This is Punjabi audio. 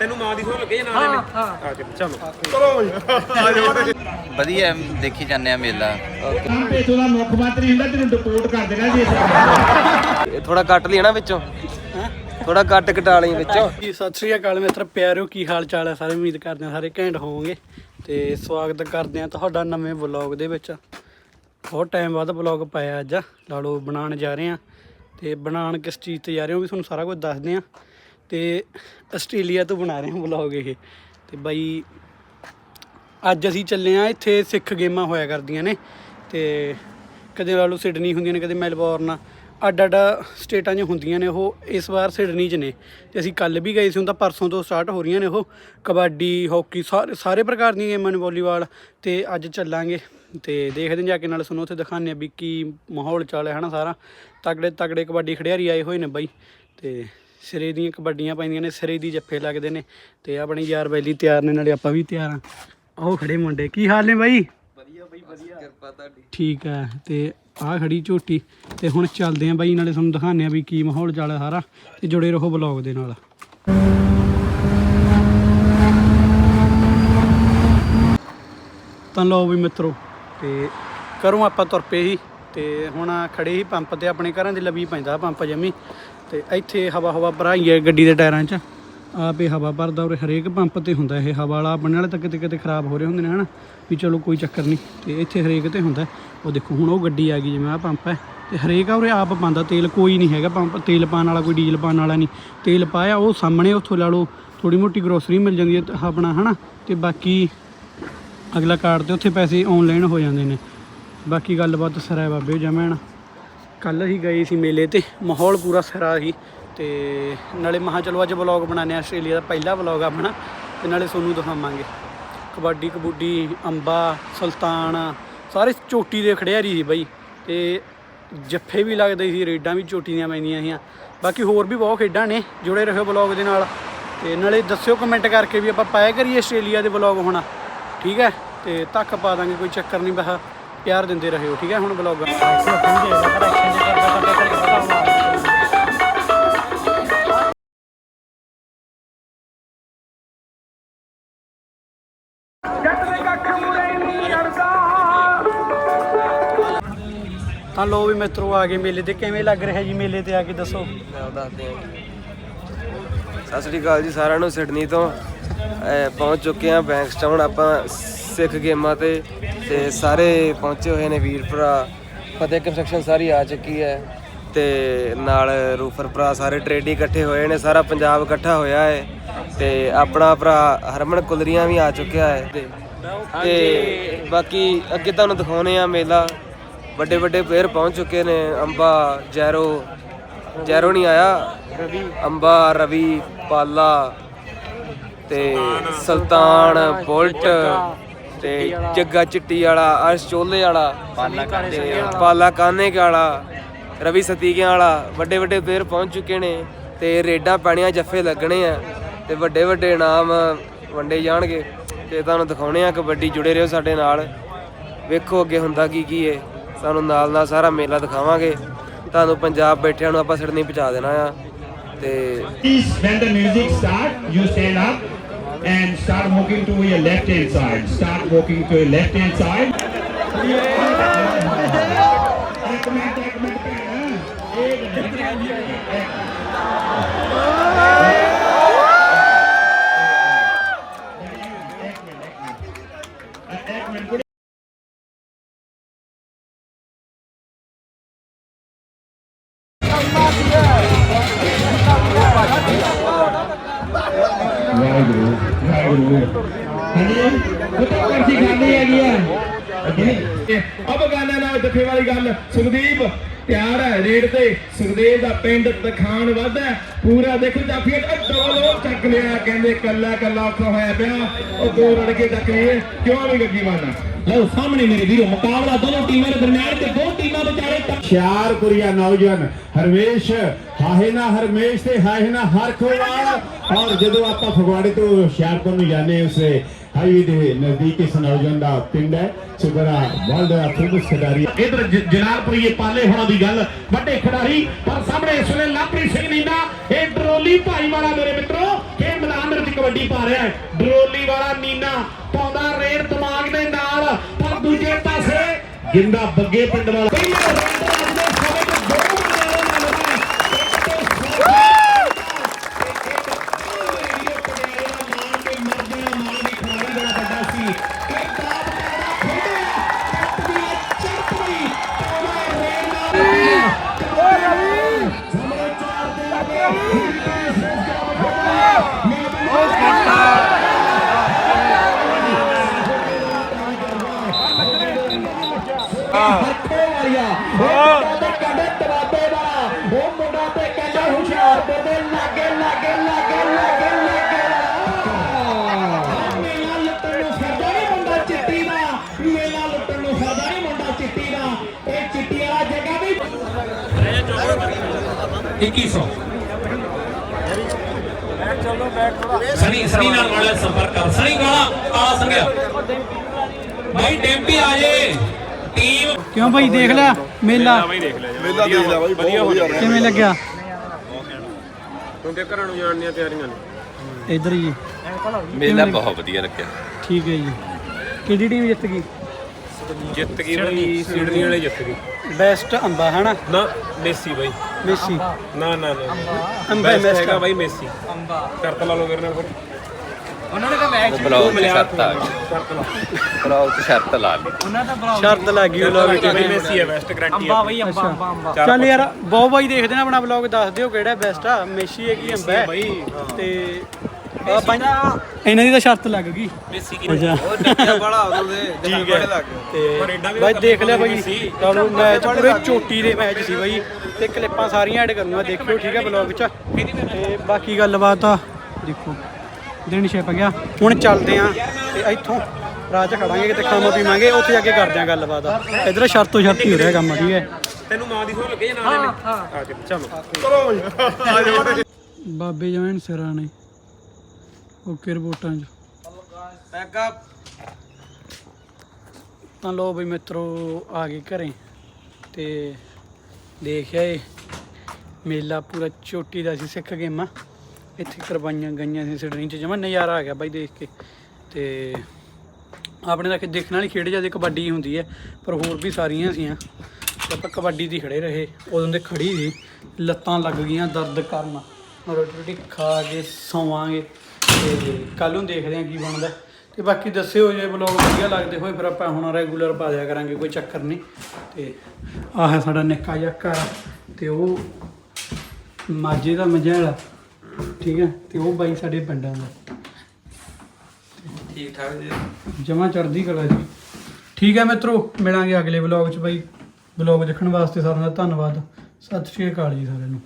ਤੈਨੂੰ ਮਾਂ ਦੀ ਸੋਹ ਲੱਗੇ ਨਾ ਹਾਂ ਹਾਂ। ਆ ਕੇ ਚਲੋ। ਚਲੋ ਬਈ। ਵਧੀਆ ਦੇਖੀ ਜਾਂਦੇ ਆ ਮੇਲਾ। ਤੇ ਦਾ ਮੁੱਖ ਮੰਤਰੀ ਹੁੰਦਾ ਤੈਨੂੰ ਰਿਪੋਰਟ ਕਰ ਦੇਣਾ ਜੀ। ਥੋੜਾ ਕੱਟ ਲਈ ਨਾ ਵਿੱਚੋਂ। ਥੋੜਾ ਕੱਟ ਕਟਾ ਲਈ ਵਿੱਚੋਂ। ਜੀ ਸਤਿ ਸ੍ਰੀ ਅਕਾਲ ਮਿੱਤਰ ਪਿਆਰਿਓ ਕੀ ਹਾਲ ਚਾਲ ਹੈ ਸਾਰੇ ਉਮੀਦ ਕਰਦੇ ਹਾਂ ਸਾਰੇ ਘੈਂਟ ਹੋਵੋਗੇ। ਤੇ ਸਵਾਗਤ ਕਰਦੇ ਹਾਂ ਤੁਹਾਡਾ ਨਵੇਂ ਵਲੌਗ ਦੇ ਵਿੱਚ। ਬਹੁਤ ਟਾਈਮ ਬਾਅਦ ਵਲੌਗ ਪਾਇਆ ਅੱਜ। ਲਾ ਲਓ ਬਣਾਉਣ ਜਾ ਰਹੇ ਹਾਂ। ਤੇ ਬਣਾਉਣ ਕਿਸ ਚੀਜ਼ ਤੇ ਜਾ ਰਹੇ ਹਾਂ? ਵੀ ਤੁਹਾਨੂੰ ਸਾਰਾ ਕੁਝ ਦੱਸਦੇ ਹਾਂ। ਤੇ ਆਸਟ੍ਰੇਲੀਆ ਤੋਂ ਬਣਾ ਰਹੇ ਹਾਂ ਵਲੌਗ ਇਹ। ਤੇ ਬਾਈ, ਅੱਜ ਅਸੀਂ ਚੱਲੇ ਆ ਇੱਥੇ ਸਿੱਖ ਗੇਮਾਂ ਹੋਇਆ ਕਰਦੀਆਂ ਨੇ। ਤੇ ਕਦੇ ਲਾ ਲਓ ਸਿਡਨੀ ਹੁੰਦੀਆਂ ਨੇ, ਕਦੇ ਮੈਲਬੌਰਨ ਅੱਡ ਅੱਡ ਸਟੇਟਾਂ 'ਚ ਹੁੰਦੀਆਂ ਨੇ ਉਹ, ਇਸ ਵਾਰ ਸਿਡਨੀ 'ਚ ਨੇ। ਤੇ ਅਸੀਂ ਕੱਲ ਵੀ ਗਏ ਸੀ, ਹੁਣ ਤਾਂ ਪਰਸੋਂ ਤੋਂ ਸਟਾਰਟ ਹੋ ਰਹੀਆਂ ਨੇ ਉਹ। ਕਬੱਡੀ, ਹਾਕੀ, ਸਾਰੇ ਸਾਰੇ ਪ੍ਰਕਾਰ ਦੀਆਂ ਗੇਮਾਂ ਨੇ ਵਾਲੀਬਾਲ। ਤੇ ਅੱਜ ਚੱਲਾਂਗੇ। ਤੇ ਦੇਖਦੇ ਹਾਂ, ਜਾ ਕੇ ਨਾਲ ਸੁਣੋ ਉੱਥੇ ਦਿਖਾਉਂਦੇ ਆ ਵੀ ਕੀ ਮਾਹੌਲ ਚੱਲ ਹੈ, ਹਨਾ ਸਾਰਾ। ਤਗੜੇ ਤਗੜੇ ਕਬੱਡੀ ਖਿਡਾਰੀ ਆਏ ਹੋਏ ਨੇ ਬਾਈ। ਤੇ ਸਿਰੇ ਦੀਆਂ ਕਬੱਡੀਆਂ ਪੈਂਦੀਆਂ ਨੇ ਸਿਰੇ ਦੀ ਜੱਫੇ ਲੱਗਦੇ ਨੇ ਤੇ ਆਪਣੀ ਯਾਰ ਬੈਲੀ ਤਿਆਰ ਨੇ ਨਾਲੇ ਆਪਾਂ ਵੀ ਤਿਆਰ ਆ ਉਹ ਖੜੇ ਮੁੰਡੇ ਕੀ ਹਾਲ ਨੇ ਬਾਈ? ਕਿਰਪਾ ਤੁਹਾਡੀ। ਠੀਕ ਹੈ ਤੇ ਆਹ ਖੜੀ ਝੋਟੀ ਤੇ ਹੁਣ ਚੱਲਦੇ ਆਂ ਬਾਈ ਨਾਲੇ ਤੁਹਾਨੂੰ ਦਿਖਾਉਂਦੇ ਆ ਵੀ ਕੀ ਮਾਹੌਲ ਚੱਲ ਸਾਰਾ ਤੇ ਜੁੜੇ ਰਹੋ ਬਲੌਗ ਦੇ ਨਾਲ। ਤਾਂ ਲਓ ਵੀ ਮਿੱਤਰੋ ਤੇ ਕਰੋ ਆਪਾਂ ਤੁਰ ਪਏ ਸੀ ਤੇ ਹੁਣ ਖੜੇ ਹੀ ਪੰਪ ਤੇ ਆਪਣੇ ਘਰਾਂ ਦੇ ਲੱਭੀ ਪੈਂਦਾ ਪੰਪ ਜੰਮੀ। ਤੇ ਇੱਥੇ ਹਵਾ ਹਵਾ ਭਰਾਈ ਹੈ ਗੱਡੀ ਦੇ ਟਾਇਰਾਂ 'ਚ। ਆਪੇ ਹਵਾ ਭਰਦਾ ਔਰ ਹਰੇਕ ਪੰਪ ਤੇ ਹੁੰਦਾ ਇਹ। ਹਵਾ ਵਾਲਾ ਆਪਣੇ ਵਾਲੇ ਤਾਂ ਕਿਤੇ ਕਿਤੇ ਖਰਾਬ ਹੋ ਰਹੇ ਹੁੰਦੇ ਨੇ, ਹਨਾ? ਵੀ ਚਲੋ ਕੋਈ ਚੱਕਰ ਨਹੀਂ। ਤੇ ਇੱਥੇ ਹਰੇਕ ਤੇ ਹੁੰਦਾ। ਉਹ ਦੇਖੋ, ਹੁਣ ਉਹ ਗੱਡੀ ਆ ਗਈ, ਜਿਵੇਂ ਆ ਪੰਪ ਹੈ। ਤੇ ਹਰੇਕ ਆ ਉਰੇ ਆਪ ਪਾਉਂਦਾ। ਤੇਲ ਕੋਈ ਨਹੀਂ ਹੈਗਾ ਪੰਪ। ਤੇਲ ਪਾਉਣ ਵਾਲਾ ਕੋਈ, ਡੀਜ਼ਲ ਪਾਉਣ ਵਾਲਾ ਨਹੀਂ। ਤੇਲ ਪਾਇਆ, ਉਹ ਸਾਹਮਣੇ ਉੱਥੋਂ ਲਾ ਲਓ ਥੋੜੀ ਮੋਟੀ ਗਰੋਸਰੀ ਮਿਲ ਜਾਂਦੀ ਹੈ ਤੇ, ਆਪਣਾ, ਹਨਾ? ਤੇ ਬਾਕੀ ਅਗਲਾ ਕਾਰਡ ਤੇ ਉੱਥੇ ਪੈਸੇ ਆਨਲਾਈਨ ਹੋ ਜਾਂਦੇ ਨੇ। ਬਾਕੀ ਗੱਲਬਾਤ ਸਰਾ ਬਾਬੇ ਜਮੈਣ ਕੱਲ ਅਸੀਂ ਗਏ ਸੀ ਮੇਲੇ ਤੇ, ਮਾਹੌਲ ਪੂਰਾ ਸਰਾ ਸੀ ਤੇ ਨਾਲੇ ਮਹਾ ਚਲੋ ਅੱਜ ਵਲੌਗ ਬਣਾਉਂਦੇ ਆ ਆਸਟ੍ਰੇਲੀਆ ਦਾ ਪਹਿਲਾ ਵਲੌਗ ਆਪਣਾ ਤੇ ਨਾਲੇ ਤੁਹਾਨੂੰ ਦਿਖਾਵਾਂਗੇ। ਕਬੱਡੀ, ਕਬੂਡੀ, ਅੰਬਾ, ਸੁਲਤਾਨ, ਸਾਰੇ ਚੋਟੀ ਦੇ ਖੜਿਆਰੀ ਸੀ ਬਾਈ ਤੇ ਜੱਫੇ ਵੀ ਲੱਗਦੇ ਸੀ, ਰੇਡਾਂ ਵੀ ਚੋਟੀ ਦੀਆਂ ਪੈਂਦੀਆਂ ਸੀਆਂ। ਬਾਕੀ ਹੋਰ ਵੀ ਬਹੁਤ ਖੇਡਾਂ ਨੇ, ਜੁੜੇ ਰਹੋ ਵਲੌਗ ਦੇ ਨਾਲ ਤੇ ਨਾਲੇ ਦੱਸਿਓ ਕਮੈਂਟ ਕਰਕੇ ਵੀ ਆਪਾਂ ਪਾਇਆ ਕਰੀਏ ਆਸਟ੍ਰੇਲੀਆ ਦੇ ਵਲੌਗ ਹੁਣ। ਠੀਕ ਹੈ, ਤੇ ਤੱਕ ਪਾ ਦਾਂਗੇ, ਕੋਈ ਚੱਕਰ ਨਹੀਂ ਬਹਾ ਪਿਆਰ ਦਿੰਦੇ ਰਹਿਓ ਠੀਕ ਹੈ? ਹੁਣ ਵਲੌਗ ਤਾਂ ਲੋ ਵੀ ਮਿੱਤਰੋ, ਆ ਗਏ ਮੇਲੇ ਤੇ। ਕਿਵੇਂ ਲੱਗ ਰਿਹਾ ਜੀ ਮੇਲੇ ਤੇ ਆ ਕੇ, ਦੱਸੋ? ਸਤਿ ਸ੍ਰੀ ਅਕਾਲ ਜੀ ਸਾਰਿਆਂ ਨੂੰ, ਸਿਡਨੀ ਤੋਂ, ਅਹ ਪਹੁੰਚ ਚੁੱਕੇ ਆ ਬੈਂਕਸਟਾਊਨ ਆਪਾਂ ਸਿੱਖ ਗੇਮਾਂ ਤੇ ਤੇ ਸਾਰੇ ਪਹੁੰਚੇ ਹੋਏ ਨੇ ਵੀਰ ਭਰਾ। ਫਤਿਹ ਕੰਸਟਰਕਸ਼ਨ ਸਾਰੀ ਆ ਚੁੱਕੀ ਹੈ। ਤੇ ਨਾਲ ਰੂਫਰ ਭਰਾ ਸਾਰੇ ਟ੍ਰੇਡੀ ਇਕੱਠੇ ਹੋਏ ਨੇ, ਸਾਰਾ ਪੰਜਾਬ ਇਕੱਠਾ ਹੋਇਆ ਹੈ। ਤੇ ਆਪਣਾ ਭਰਾ ਹਰਮਨ ਕੁਲਰੀਆਂ ਵੀ ਆ ਚੁੱਕਿਆ ਹੈ। ਤੇ ਤੇ ਬਾਕੀ ਅੱਗੇ ਤੁਹਾਨੂੰ ਦਿਖਾਉਨੇ ਆ ਮੇਲਾ। ਵੱਡੇ ਵੱਡੇ ਪਲੇਅਰ ਪਹੁੰਚ ਚੁੱਕੇ ਨੇ, ਅੰਬਾ, ਜੈਰੋ ਜੈਰੋ ਨਹੀਂ ਆਇਆ। ਅੰਬਾ, ਰਵੀ, ਪਾਲਾ ਤੇ ਸੁਲਤਾਨ, ਬੁਲਟ ਤੇ ਜੱਗਾ ਚਿੱਟੀ ਵਾਲਾ ਅਰਸ਼ ਚੋਲੇ ਵਾਲਾ ਤੇ ਪਾਲਾ ਕਾਨੇ ਵਾਲਾ। ਰਵੀ ਸਤੀਕਿਆਂ ਵਾਲਾ ਵੱਡੇ ਵੱਡੇ ਪਲੇਅਰ ਪਹੁੰਚ ਚੁੱਕੇ ਨੇ ਤੇ ਰੇਡਾਂ ਪੈਣੀਆਂ ਜੱਫੇ ਲੱਗਣੇ ਆ ਤੇ ਵੱਡੇ ਵੱਡੇ ਇਨਾਮ ਵੰਡੇ ਜਾਣਗੇ ਤੇ ਤੁਹਾਨੂੰ ਦਿਖਾਉਣੇ ਆ ਕਬੱਡੀ ਜੁੜੇ ਰਹੋ ਸਾਡੇ ਨਾਲ। ਵੇਖੋ ਅੱਗੇ ਹੁੰਦਾ ਕੀ ਕੀ ਏ। ਸਾਨੂੰ ਨਾਲ ਨਾਲ ਸਾਰਾ ਮੇਲਾ ਦਿਖਾਵਾਂਗੇ। ਤੁਹਾਨੂੰ ਪੰਜਾਬ ਬੈਠਿਆਂ ਨੂੰ ਆਪਾਂ ਸਿਡਨੀ ਪਹੁੰਚਾ ਦੇਣਾ ਆ ਤੇ and start walking to your left hand side. Start walking to your left hand side. Waheguru Waheguru ਹਾਂਜੀ ਪੁੱਤਰ ਪਰਚੀ ਖਾਲੀ ਹੈਗੀ ਆ ਅੱਗੇ ਅਬ ਗਾਣਾ ਨਾਲ ਜੱਫੇ ਵਾਲੀ ਗੱਲ ਸੁਖਦੀਪ ਤਿਆਰ ਹੈ ਰੇਡ ਤੇ ਸੁਖਦੇਵ ਦਾ ਪਿੰਡ ਤਖਾਨ ਵਾਧਾ ਪੂਰਾ ਦੇਖੋ ਜਾਫੀਆ ਦੋ ਚੱਕ ਲਿਆ ਕਹਿੰਦੇ ਕੱਲਾ ਕੱਲਾ ਔਖਾ ਹੋਇਆ ਪਿਆ ਉਹ ਦੋ ਰੜਕੇ ਚੱਕ ਲਈਏ ਕਿਉਂ ਵੀ ਗੱਗੀ ਮਾਰਨਾ? ਲਓ, ਸਾਹਮਣੇ ਮੇਰੇ ਵੀਰੋ, ਮੁਕਾਬਲਾ ਦੋਨੋਂ ਟੀਮਾਂ ਦੇ ਦਰਮਿਆਨ ਤੇ ਹੁਸ਼ਿਆਰਪੁਰੀਆ ਨੌਜਵਾਨ, ਹਰਵੇਸ਼ ਹਾਹੇਨਾ ਹਰਮੇਸ਼ ਤੇ ਹਾਹੇਨਾ ਹਰਖੋਵਾਲ। ਔਰ ਜਦੋਂ ਆਪਾਂ ਫਗਵਾੜੇ ਤੋਂ ਹੁਸ਼ਿਆਰਪੁਰ ਨੂੰ ਜਾਂਦੇ ਉਸ ਹਾਈਵੇ ਦੇ ਨਜ਼ਦੀਕ ਇਸ ਨੌਜਵਾਨ ਦਾ ਪਿੰਡ ਹੈ ਸੁਗਰਾ ਵਰਲਡ ਦਾ ਫੁੱਟਬਾਲ ਖਿਡਾਰੀ ਇਧਰ ਜਨਾਲਪੁਰੀਏ ਪਾਲੇ ਹੋਣਾ ਦੀ ਗੱਲ, ਵੱਡੇ ਖਿਡਾਰੀ, ਪਰ ਸਾਹਮਣੇ ਇਸ ਵੇਲੇ ਲਾਪਰੀ ਸਿੰਘ ਨੀਂਦਾ, ਇਹ ਡਰੋਲੀ ਭਾਈ ਵਾਲਾ ਮੇਰੇ ਮਿੱਤਰੋ ਇਹ ਮੈਦਾਨ ਵਿੱਚ ਕਬੱਡੀ ਪਾ ਰਿਹਾ ਹੈ। ਡਰੋਲੀ ਵਾਲਾ ਨੀਨਾ ਪਾਉਂਦਾ ਰੇਡ ਦਿਮਾਗ ਦੇ ਨਾਲ, ਪਰ ਦੂਜੇ ਪਾਸੇ ਗਿੰਦਾ ਬੱਗੇ ਪਿੰਡ ਵਾਲਾ। ਵਾਲਿਆ ਉਹ ਮੁੰਡਾ ਤੇ ਕਹਿੰਦੇ ਤਵਾਬੇ ਵਾਲਾ ਉਹ ਮੁੰਡਾ ਤੇ ਕਹਿੰਦੇ ਹੁਸ਼ਿਆਰਪੁਰ ਦੇ ਲਾਗੇ ਲਾਗੇ ਲਾਗੇ ਲਾਗੇ ਲਾਗੇ ਆਹ ਮੇਲਾ ਲੁੱਟਣ ਨੂੰ ਫਿਰਦਾ ਨਹੀਂ ਮੁੰਡਾ ਚਿੱਟੀ ਦਾ ਮੇਲਾ ਲੁੱਟਣ ਨੂੰ ਫਿਰਦਾ ਨਹੀਂ ਮੁੰਡਾ ਚਿੱਟੀ ਦਾ ਇਹ ਚਿੱਟੀ ਵਾਲਾ ਜਗ੍ਹਾ ਵੀ 2100 ਸਣੀ ਸਣੀ ਨਾਲ ਵਾਲਾ ਸੰਪਰਕ ਕਰ ਸਣੀ ਗਾਲਾ ਕਾਲਾ ਸੰਗਿਆ ਭਾਈ ਡੈਂਪੀ ਆ ਜੇ ਟੀਮ ਕਿਉਂ ਭਾਈ ਦੇਖ ਲਿਆ ਮੇਲਾ। ਮੇਲਾ ਦੇਖ ਲੈ ਬਾਈ ਵਧੀਆ ਹੋ ਰਿਹਾ। ਕਿਵੇਂ ਲੱਗਿਆ? ਕਿਉਂਕਿ ਘਰਾਂ ਨੂੰ ਜਾਣ ਦੀਆਂ ਤਿਆਰੀਆਂ ਨੇ। ਇਧਰ ਜੀ। ਮੇਲਾ ਬਹੁਤ ਵਧੀਆ ਲੱਗਿਆ। ਠੀਕ ਹੈ ਜੀ। ਕਿਹੜੀ ਟੀਮ ਜਿੱਤ ਗਈ? ਜਿੱਤ ਗਈ ਬਾਈ ਸਿਡਨੀ ਵਾਲੇ ਜਿੱਤ ਗਏ। ਬੈਸਟ ਅੰਬਾ ਹਨਾ? ਨਾ ਮੇਸੀ ਬਾਈ। ਮੇਸੀ। ਨਾ ਨਾ ਨਾ। ਅੰਬਾ ਬੈਸਟ ਬੈਸਟ ਹੈਗਾ ਬਾਈ ਮੇਸੀ। ਅੰਬਾ। ਕਰਤ ਲਾ ਲਓ ਮੇਰੇ ਨਾਲ ਫਿਰ। ਉਹ ਬਲੌਗ ਤੇ ਸ਼ਰਤ ਆ ਗਈ। ਕਰਤ ਲਾ ਬਲੌਗ ਤੇ ਸ਼ਰਤ ਲਾ ਲਈ ਸ਼ਰਤ ਲੱਗ ਗਈ ਵਲੌਗ ਬਾਈ ਮੇਸੀ ਹੈ ਬੈਸਟ ਗਾਰੰਟੀ ਅੰਬਾ ਬਾਈ ਅੱਛਾ। ਚੱਲ ਯਾਰ ਬਹੁਤ ਬਾਈ ਦੇਖਦੇ ਨੇ ਆਪਣਾ ਵਲੌਗ ਦੱਸ ਦਿਓ ਕਿਹੜਾ ਬੈਸਟ ਆ। ਮੇਸੀ ਹੈ ਕੀ ਅੰਬਾ। ਹੈ ਬਾਈ ਤੇ ਆ ਪੰਜ ਇਹਨਾਂ ਦੀ ਤਾਂ ਸ਼ਰਤ ਲੱਗ ਗਈ। ਮੇਸੀ ਕੀ ਅੱਛਾ ਬੜਾ ਉਹਦੇ ਠੀਕ ਹੈ। ਤੇ ਏਡਾ ਵੀ ਬਾਈ ਤਾਂ ਦੇਖ ਲਿਆ ਕੰਮ ਬਾਈ। ਨਹੀਂ ਸੀ। ਚਲੋ ਮੈਚ ਪੂਰੇ ਚੋਟੀ ਦੇ ਮੈਚ ਸੀ ਬਾਈ। ਤੇ ਕਲਿੱਪਾਂ ਸਾਰੀਆਂ ਐਡ ਕਰੂੰਗਾ ਦੇਖਿਓ ਠੀਕ ਹੈ ਬਲੌਗ 'ਚ। ਤੇ ਬਾਕੀ ਗੱਲਬਾਤ ਆ। ਦੇਖੋ। ਦਿਨ ਛਿਪ ਗਿਆ। ਹੁਣ ਚੱਲਦੇ ਆ ਤੇ ਇੱਥੋਂ ਰਾਹ 'ਚ ਖੜਾਂਗੇ ਕਿਤੇ ਖਾਮਾ ਪੀਵਾਂਗੇ ਉੱਥੇ ਜਾ ਕੇ ਕਰਦੇ ਆ ਗੱਲਬਾਤ। ਇਧਰ ਸ਼ਰਤੋ ਸ਼ਰਤ ਹੀ ਹੋ ਰਿਹਾ ਕੰਮ ਠੀਕ ਹੈ ਤੈਨੂੰ ਮਾਂ ਦੀ ਸੋਹ ਲੱਗੇ ਜਾਂ ਨਾ ਨੇ ਆ ਕੇ ਚਲੋ। ਚਲੋ ਆ ਜਾਓ ਬਾਬੇ ਜਵੈਣ ਸਿਰਾਂ ਨੇ ਓਕੇ ਰਿਪੋਰਟਾਂ 'ਚ। ਤਾਂ ਲੋ ਬਈ ਮਿੱਤਰੋ ਆ ਗਏ ਘਰੇ ਤੇ ਦੇਖਿਆ ਇਹ ਮੇਲਾ ਪੂਰਾ ਚੋਟੀ ਦਾ ਸੀ ਸਿੱਖ ਗੇਮਾਂ। ਇੱਥੇ ਕਰਵਾਈਆਂ ਗਈਆਂ ਸੀ ਸਿਡਨੀ ਚ, ਜਮਾ ਨਜ਼ਾਰਾ ਆ ਗਿਆ ਬਾਈ ਦੇਖ ਕੇ। ਤੇ ਆਪਣੇ ਤਾਂ ਕਿ ਦੇਖਣ ਵਾਲੀ ਖੇਡ ਜ਼ਿਆਦਾ ਕਬੱਡੀ ਹੁੰਦੀ ਹੈ, ਪਰ ਹੋਰ ਵੀ ਸਾਰੀਆਂ ਸੀਆਂ। ਆਪਾਂ ਕਬੱਡੀ ਦੀ ਖੜੇ ਰਹੇ, ਉਦੋਂ ਦੇ ਖੜੀ ਸੀ, ਲੱਤਾਂ ਲੱਗ ਗਈਆਂ ਦਰਦ ਕਰਨ। ਰੋਟੀ ਰੋਟੀ ਖਾ ਕੇ ਸੌਵਾਂਗੇ ਤੇ ਕੱਲ ਨੂੰ ਦੇਖਦੇ ਹਾਂ ਕੀ ਬਣਦਾ। ਤੇ ਬਾਕੀ ਦੱਸਿਓ ਜੇ ਬਲੌਗ ਵਧੀਆ ਲੱਗਦੇ ਹੋਏ, ਫਿਰ ਆਪਾਂ ਹੁਣ ਰੈਗੂਲਰ ਪਾ ਦਿਆ ਕਰਾਂਗੇ, ਕੋਈ ਚੱਕਰ ਨਹੀਂ। ਤੇ ਆਹ ਹੈ ਸਾਡਾ ਨਿੱਕਾ ਜਿਹਾ ਘਰ, ਤੇ ਉਹ ਮਾਝੇ ਦਾ ਮਝੈਲਾ ਠੀਕ ਹੈ? ਤੇ ਉਹ ਬਾਈ ਸਾਡੇ ਪਿੰਡਾਂ ਦਾ। ਠੀਕ ਠਾਕ ਜੀ। ਜਮਾ ਚੜਦੀ ਕਲਾ ਜੀ। ਠੀਕ ਹੈ ਮਿੱਤਰੋ ਮਿਲਾਂਗੇ ਅਗਲੇ ਵਲੌਗ 'ਚ ਬਾਈ। ਵਲੌਗ ਦੇਖਣ ਵਾਸਤੇ ਸਾਰਿਆਂ ਦਾ ਧੰਨਵਾਦ। ਸਤਿ ਸ਼੍ਰੀ ਅਕਾਲ ਜੀ ਸਾਰਿਆਂ ਨੂੰ।